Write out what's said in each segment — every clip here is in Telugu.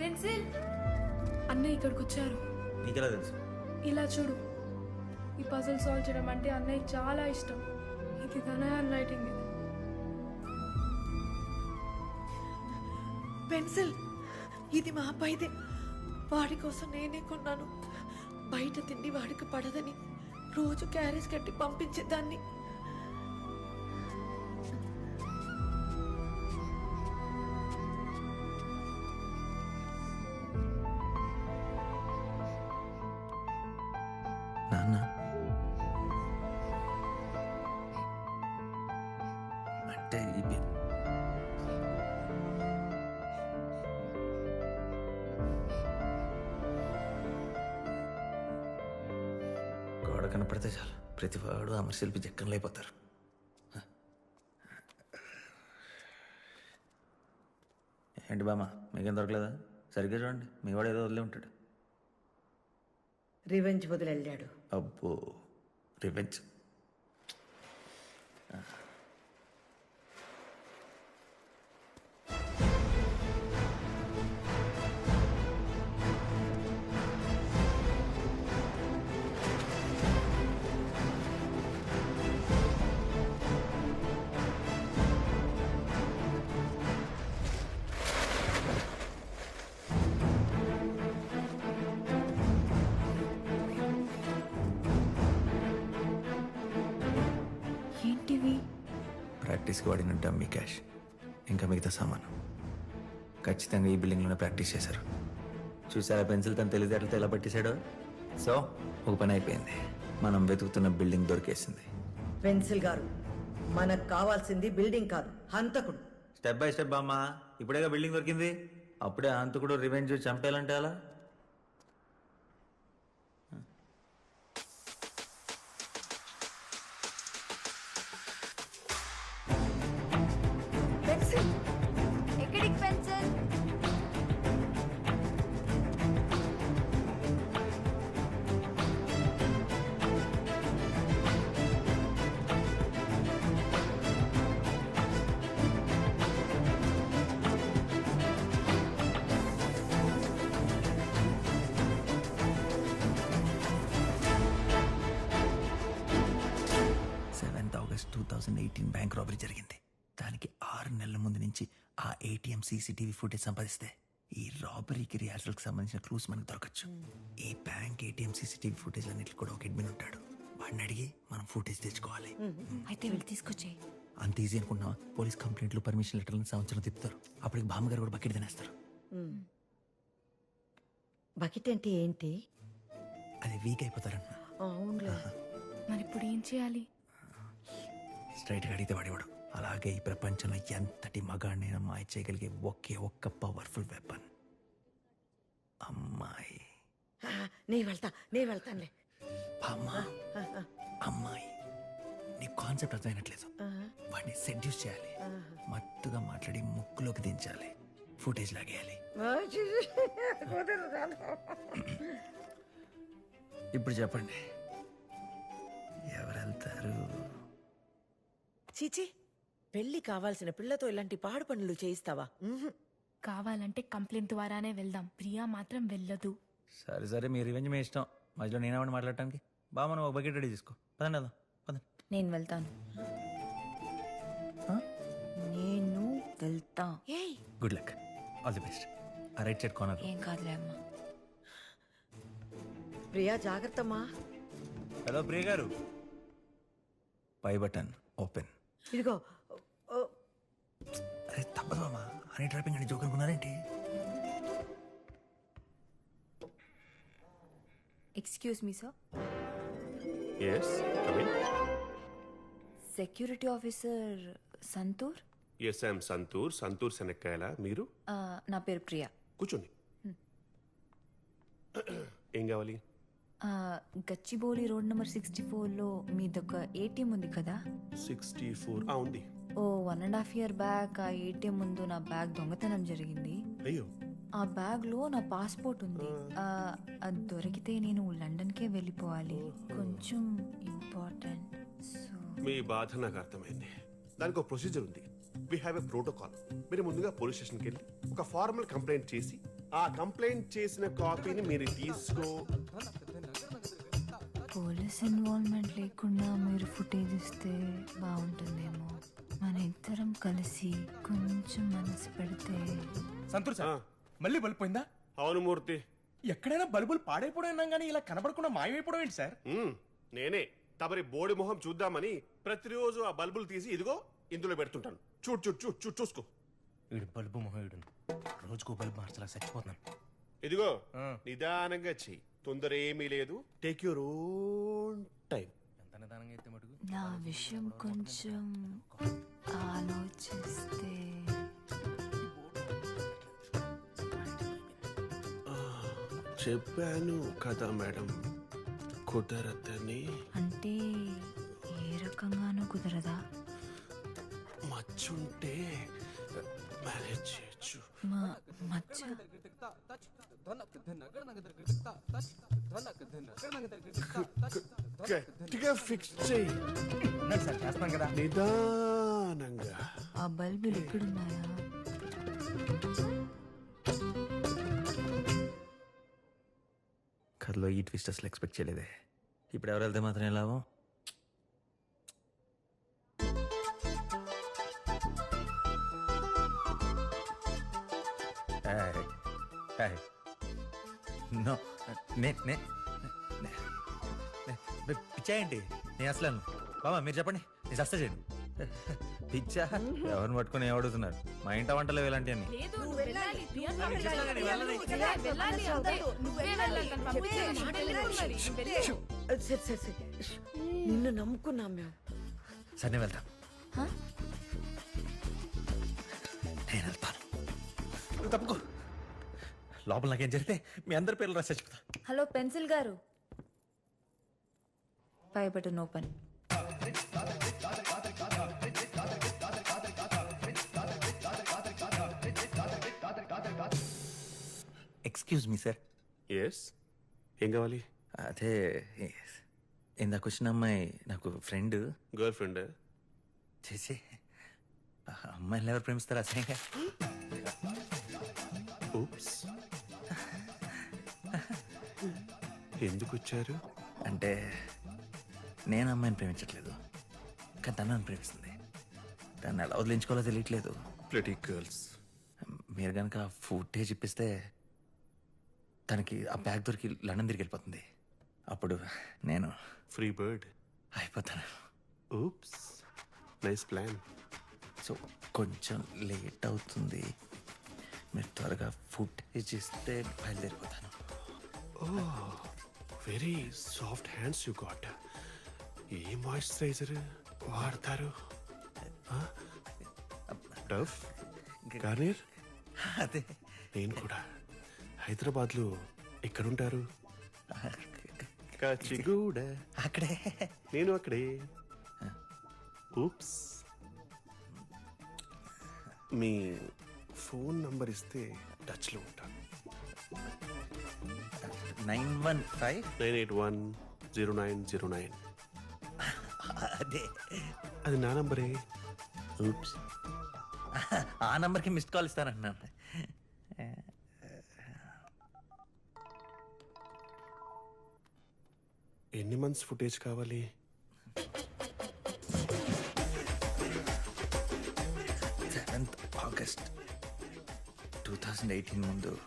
పెన్సిల్? అన్నయ్య ఇక్కడికి వచ్చారు నీకెలా తెలుసు? ఇలా చూడు. ఈ పజిల్ సాల్వ్ చేయడం అంటే అన్నయ్య చాలా ఇష్టం. ఇది తన హ్యాండ్ రైటింగ్ ఇది? పెన్సిల్ ఇది మా అబ్బాయిదే. వాడి కోసం నేనే కొన్నాను. బయట తిండి వాడికి పడదని రోజు క్యారేజ్ కట్టి పంపించేదాన్ని. కనపడితే చాలు. ప్రతి వాడు అమర శిల్పి జక్కనలు అయిపోతారు. ఏంటి బామ్మ మీకేం దొరకలేదా? సరిగ్గా చూడండి మీ వాడు ఏదో వదిలే ఉంటాడు. రివెంజ్ వదిలెళ్ళాడు అబ్బో రివెంజ్. ప్రాక్టీస్కి వాడిన డమ్మీ క్యాష్. ఇంకా మిగతా సామాను. ఖచ్చితంగా ఈ బిల్డింగ్లోనే ప్రాక్టీస్ చేశారు. చూసారా పెన్సిల్ తన తెలివితేటలతో ఎలా పట్టేశాడో? సో ఒక పని అయిపోయింది. మనం వెతుకుతున్న బిల్డింగ్ దొరికేసింది. పెన్సిల్ గారు మనకు కావాల్సింది బిల్డింగ్ కాదు హంతకుడు. స్టెప్ బై స్టెప్ అమ్మా. ఇప్పుడేగా బిల్డింగ్ దొరికింది? అప్పుడే అంతకుడు రివెంజ్ చంపేయాలంటే అలా August two thousand eighteen bank robbery జరిగింది. దానికి ఆరు నెలల ముందు నుంచి ఆ ఏటీఎం సీసీటీవీ ఫుటేజ్ సంపాదిస్తే ఈ రాబరీకి రిహార్సల్కి సంబంధించిన క్లూస్ మనకు దొరకచ్చు. ఈ బ్యాంక్ ఏటీఎం సీసీటీవీ ఫుటేజ్ అన్నిటికి కూడా ఒక అడ్మిన్ ఉంటాడు. వాడిని అడిగి మనం ఫుటేజ్ తెచ్చుకోవాలి. అయితే వెళ్ళి తీసుకొచ్చేయి. అంత ఈజీ అనుకున్నావా పోలీస్ కంప్లైంట్లు పర్మిషన్ లెటర్లను సంవత్సరం తిప్పుతారు. అప్పటికి బామ్మగారు కూడా బకెట్ తినేస్తారు. బకెట్ అంటే ఏంటి? అది వీక్ అయిపోతారన్న అవునులే. మరి ఇప్పుడు ఏం చేయాలి? స్ట్రైట్గా అడిగితే వాడేవాడు. అలాగే ఈ ప్రపంచంలో ఎంతటి మగాడినైనా మాయ చేయగలిగే ఒకే ఒక్క పవర్ఫుల్ వెపన్. అమ్మాయి. నే వెళ్తా నే వెళ్తానులే. బామ్మ. అమ్మాయి. నీ కాన్సెప్ట్ అర్థమైనట్లేదు. వాడిని సెడ్యూస్ చేయాలి. మత్తుగా మాట్లాడి ముక్కులోకి దించాలి. ఫుటేజ్ లాగేయాలి. ఇప్పుడు చెప్పండి. ఎవరు వెళ్తారు చీచి పెళ్ళి కావాల్సిన పిల్లతో ఇలాంటి పాడు పనులు చేయిస్తావా? ఉహుం. కావాలంటే కంప్లైంట్ ద్వారానే వెళ్దాం. ప్రియా మాత్రం వెళ్ళదు. సరే సరే మీ రివెంజ్ మీ ఇష్టం. మధ్యలో నేనేమని మాట్లాడటానికి? బామ్మ నువ్వు ఒక బకెట్ రెడీ చేసుకో పదండి వెళ్దాం పదండి. నేను వెళ్తాను? నేను వెళ్తా. ఏయ్! Good luck. All the best. ఆ రైట్ సైడ్ కార్నర్ ఏం కాదులే అమ్మా. ప్రియా జాగ్రత్తమ్మా. హలో ప్రియ గారు. పై బటన్ ఓపెన్. ఇదిగో అరే తప్పదు అమ్మా అని ట్రాపింగ్ అని joke అనుకున్నారేంటి excuse me sir. Yes come in security officer Santoor? Yes I'm Santoor Santoor శనక్కాయల మీరు? నా పేరు ప్రియా. కూర్చోండి. ఏం కావాలి? గచ్చిబౌలి రోడ్ నెంబర్ సిక్స్టీ ఫోర్లో మీదొక ఏటీఎం ఉంది కదా? సిక్స్టీ ఫోర్ ఉంది. ఓ one and half year back ఆ ఏటీఎం ముందు నా బ్యాగ్ దొంగతనం జరిగింది. అయ్యో. ఆ బ్యాగ్లో నా పాస్పోర్ట్ ఉంది. ఆ, అది దొరికితే నేను లండన్ కే వెళ్ళిపోవాలి కొంచెం ఇంపార్టెంట్. సో మీ బాధ నాకు అర్థమైంది. దానికి ఒక ప్రొసీజర్ ఉంది. వీ హ్యావ్ ఎ ప్రోటోకాల్ మీరు ముందుగా పోలీస్ స్టేషన్కి వెళ్ళి ఒక ఫార్మల్ కంప్లైంట్ చేసి ఆ కంప్లైంట్ చేసిన కాపీని మీరు తీసుకో. పోలీస్ ఇన్వాల్వ్మెంట్ లేకుండా మీరు ఫుటేజ్ ఇస్తే బాగుంటుందేమో. మన ఇద్దరం కలిసి కొంచెం మనసు పెడితే. సంతూర్ ఆ, సార్ మళ్ళీ బల్బు పోయిందా? అవును మూర్తి. ఎక్కడైనా బల్బులు పాడైపోవడం కానీ ఇలా కనబడకుండా మాయమైపోవడం ఏంటి సార్? నేనే. తమరి బోడి మొహం చూద్దామని ప్రతిరోజు ఆ బల్బులు తీసి ఇదిగో ఇందులో పెడుతుంటాను. చూడు చూడు చూడు చూడు చూసుకో. వీడు బల్బు మొహయుడు రోజుకో బల్బు మార్చలా చచ్చిపోతున్నాను. ఇదిగో. నిదానంగా చెయ్యి. తొందర ఏమీ లేదు. టేక్ యూర్ ఓన్ టైం ఎంత నిదానంగా అయితే మటుకు? నా విషయం కొంచెం ఆలోచిస్తే. చెప్పాను కదా మేడం కుదరతని అంటే ఏ రకంగానూ కుదరదా? మచ్చుంటే మేనేజ్ చేయొచ్చు. మా గట్టిగా ఫిక్స్ ఉన్నాడు సార్ చేస్తాను కదా నిదానంగా. ఆ బల్బులు ఎక్కడున్నాయా? కథలో ఈ ట్విస్ట్ అసలు ఎక్స్పెక్ట్ చేయలేదే. ఇప్పుడు ఎవరు వెళ్తే మాత్రం లాభం? నే నే నే- నే- నే- పిచ్చా ఏంటి నేను అసలు. బాబా మీరు చెప్పండి. నేను సస్త చేయండి పిచ్చా? ఎవరిని పట్టుకొని అడుగుతున్నారు? మా ఇంట వంటలు ఇలాంటి అన్ని. లేదు నువ్వు వెళ్ళాలి. ప్రియాంక వెళ్ళాలి. లోపల నాకేం జరిగితే మీ అందరి పేర్లు రాసి చచ్చిపోతా హలో పెన్సిల్ గారు. పై button open excuse me sir yes ఏం కావాలి? అదే ఇందాక వచ్చిన అమ్మాయి నాకు ఫ్రెండ్ గర్ల్ ఫ్రెండ్ చేసి ఆ అమ్మాయిని ఎవరు ప్రేమిస్తారు అసహ్యంగా ఎందుకు వచ్చారు అంటే నేను అమ్మాయిని ప్రేమించట్లేదు. కానీ తను నన్ను ప్రేమిస్తుంది. దాన్ని ఎలా వదిలించుకోవాలో తెలియట్లేదు. ప్లటీ గర్ల్స్ మీరు కనుక ఫుటేజ్ ఇప్పిస్తే తనకి ఆ బ్యాగ్ దొరికి లండన్ తిరిగి వెళ్ళిపోతుంది. అప్పుడు నేను ఫ్రీ బర్డ్ అయిపోతాను. ఊప్స్ నైస్ ప్లాన్ సో కొంచెం లేట్ అవుతుంది. మీరు త్వరగా ఫుటేజ్ ఇస్తే బయలుదేరిపోతాను. Very soft hands you got a moisturizer వాడతారు? Dove Garnier? అదే. నేను కూడా. హైదరాబాద్లో ఎక్కడుంటారు? కాచిగూడ అక్కడే. నేను అక్కడే. ఊప్స్ మీ ఫోన్ నంబర్ ఇస్తే టచ్లో ఉంటాను. Nine one five? Nine eight one zero nine zero nine. అదే. అది నా నంబరే. ఊప్స్. ఆ నంబర్కి మిస్డ్ కాల్ ఇస్తానంటున్నాను. ఎన్ని మంత్స్ ఫుటేజ్ కావాలి? Seventh August two thousand eighteen ముందు.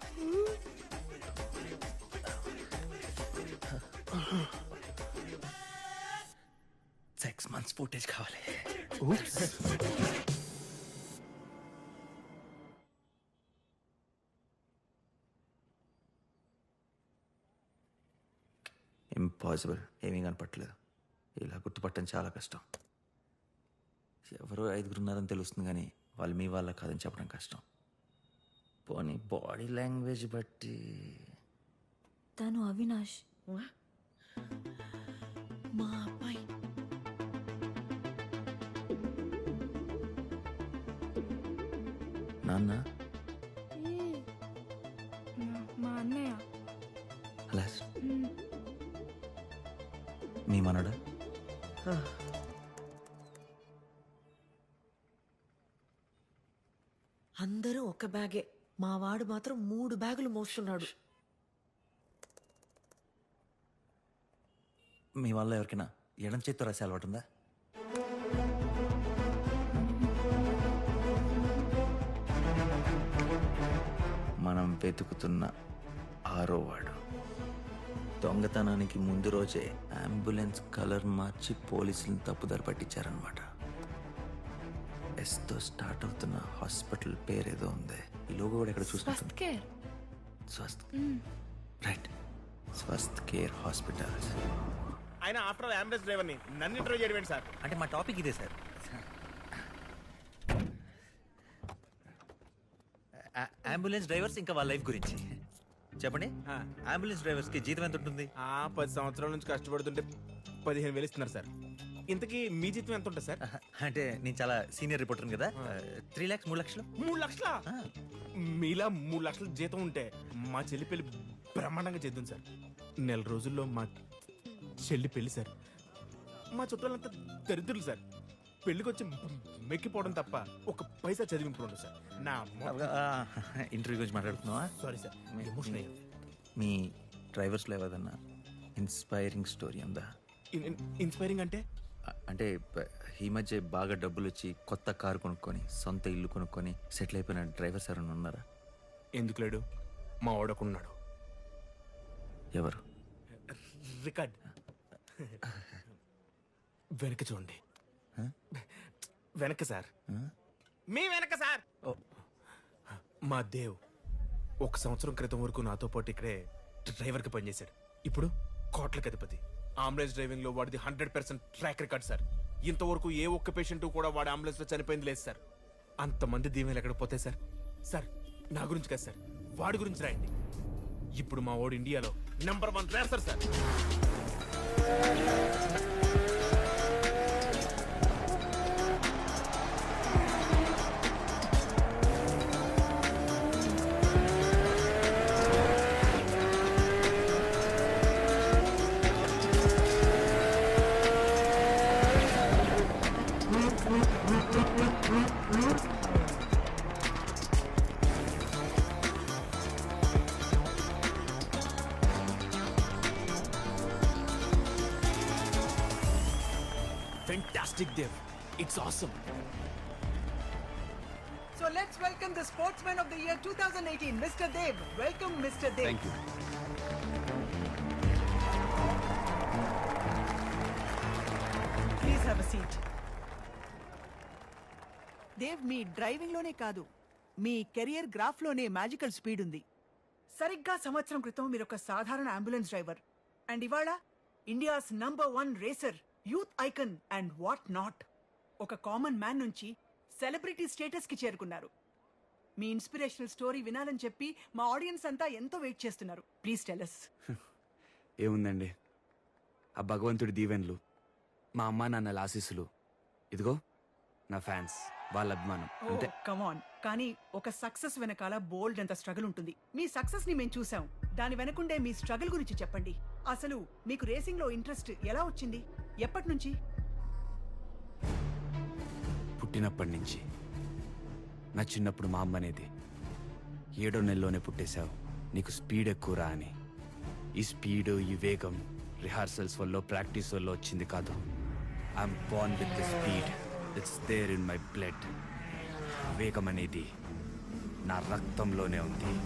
ఫుటేజ్ కావాలి. ఇంపాసిబుల్ ఏమీ కనపట్లేదు ఇలా గుర్తుపట్టడం చాలా కష్టం. ఎవరో ఐదుగురు ఉన్నారని తెలుస్తుంది కానీ వాళ్ళు మీ వాళ్ళ కాదని చెప్పడం కష్టం. పోనీ బాడీ లాంగ్వేజ్ బట్టి తను అవినాష్. మా నాన్న. మా- మా అన్నయ్య. అలా మ్మ్. మీ మనడా అందరూ ఒక బ్యాగే. మా వాడు మాత్రం మూడు బ్యాగులు మోస్తున్నాడు. మీ వల్ల ఎవరికైనా ఎడం చేత్తో రాసే అలవాటు వెతుకుతున్న ఆరో వాడు. దొంగతనానికి ముందు రోజే అంబులెన్స్ కలర్ మార్చి పోలీసులను తప్పుదారి పట్టించారనమాట ఎస్తో స్టార్ట్ అవుతున్న హాస్పిటల్ పేరేదో ఉంది. ఈ లోగో కూడా ఇక్కడ care Swasth right Swasth care hospitals ఆయన ఆఫ్టర్ అంబులెన్స్ డ్రైవర్ని నన్ను ఇంటర్వ్యూ చేయడం సార్? అంటే మా టాపిక్ ఇదే సార్. అంబులెన్స్ డ్రైవర్స్ ఇంకా వాళ్ళ లైఫ్ గురించి. చెప్పండి. అంబులెన్స్ డ్రైవర్స్కి జీతం ఎంత ఉంటుంది ఆ పది సంవత్సరాల నుంచి కష్టపడుతుంటే పదిహేను వేలు ఇస్తున్నారు సార్. ఇంతకీ మీ జీతం ఎంత ఉంటుంది సార్ అంటే నేను చాలా సీనియర్ రిపోర్టర్ కదా. త్రీ లాక్స్ మూడు లక్షలు? మూడు లక్షల? మీలా మూడు లక్షల జీతం ఉంటే మా చెల్లి పెళ్ళి బ్రహ్మాండంగా చేద్దాం సార్. నెల రోజుల్లో మా చెల్లి పెళ్ళి సార్. మా చుట్టాలంతా దరిద్రులు సార్. పెళ్ళికి వచ్చి మెక్కిపోవడం తప్ప ఒక పైసా చదివింపుడు సార్. నా ఇంటర్వ్యూ గురించి మాట్లాడుతున్నావా? సారీ సార్ ఎమోషన్ మీ డ్రైవర్స్లో ఏదన్నా ఇన్స్పైరింగ్ స్టోరీ ఉందా? ఇన్- ఇన్- ఇన్స్పైరింగ్ అంటే? అంటే ఈ మధ్య బాగా డబ్బులు వచ్చి కొత్త కారు కొనుక్కొని సొంత ఇల్లు కొనుక్కొని సెటిల్ అయిపోయిన డ్రైవర్స్ ఎవరైనా ఉన్నారా? ఎందుకు లేడు? మా వాడకున్నాడు ఎవరు? రికార్డ్. వెనక చూడండి. వెనక సార్. మీ వెనక సార్. మా దేవ్ ఒక సంవత్సరం క్రితం వరకు నాతో పాటు ఇక్కడే డ్రైవర్కి పనిచేశాడు. ఇప్పుడు కోట్లకి అధిపతి. అంబులెన్స్ డ్రైవింగ్లో వాడిది hundred percent track record sir. ఇంతవరకు ఏ ఒక్క పేషెంట్ కూడా వాడి అంబులెన్స్లో చనిపోయింది లేదు సార్. అంతమంది దీవెనలు ఎక్కడ పోతాయి సార్? సార్ నా గురించి కాదు సార్. వాడి గురించి రాయండి. ఇప్పుడు మా వాడు ఇండియాలో number one racer sir. Awesome. So let's welcome the Sportsman of the Year 2018, Mr. Dev. Welcome, Mr. Dev. Thank you. Please have a seat. Dev మీ డ్రైవింగ్లోనే కాదు మీ కెరియర్ గ్రాఫ్లోనే మ్యాజికల్ స్పీడ్ ఉంది సరిగ్గా సంవత్సరం క్రితం మీరు ఒక సాధారణ అంబులెన్స్ డ్రైవర్ అండ్ ఇవాళ India's number one racer youth icon and what not ఒక కామన్ మ్యాన్ నుంచి సెలబ్రిటీ స్టేటస్కి చేరుకున్నారు. మీ ఇన్స్పిరేషనల్ స్టోరీ వినాలని చెప్పి మా ఆడియన్స్ అంతా ఎంతో వెయిట్ చేస్తున్నారు. ప్లీజ్ టెలస్ ఏముందండి? ఆ భగవంతుడి దీవెన్లు మా అమ్మా నాన్నల ఆశీస్సులు. ఇదిగో నా ఫ్యాన్స్ వాళ్ళ అభిమానం అంతే. కమాన్ కానీ ఒక సక్సెస్ వెనకాల బోల్డ్ అంత స్ట్రగుల్ ఉంటుంది. మీ సక్సెస్ని మేము చూసాం. దాని వెనకుండే మీ స్ట్రగుల్ గురించి చెప్పండి. అసలు మీకు రేసింగ్లో ఇంట్రెస్ట్ ఎలా వచ్చింది? ఎప్పటి నుంచి? పుట్టినప్పటి నుంచి. నా చిన్నప్పుడు మా అమ్మ అనేది ఏడో నెలలోనే పుట్టేశావు. నీకు స్పీడ్ ఎక్కువరా అని. ఈ స్పీడ్ ఈ వేగం రిహార్సల్స్ వల్ల ప్రాక్టీస్ వల్ల వచ్చింది కాదు. I'm born with the speed it's there in my blood వేగం అనేది నా రక్తంలోనే ఉంది.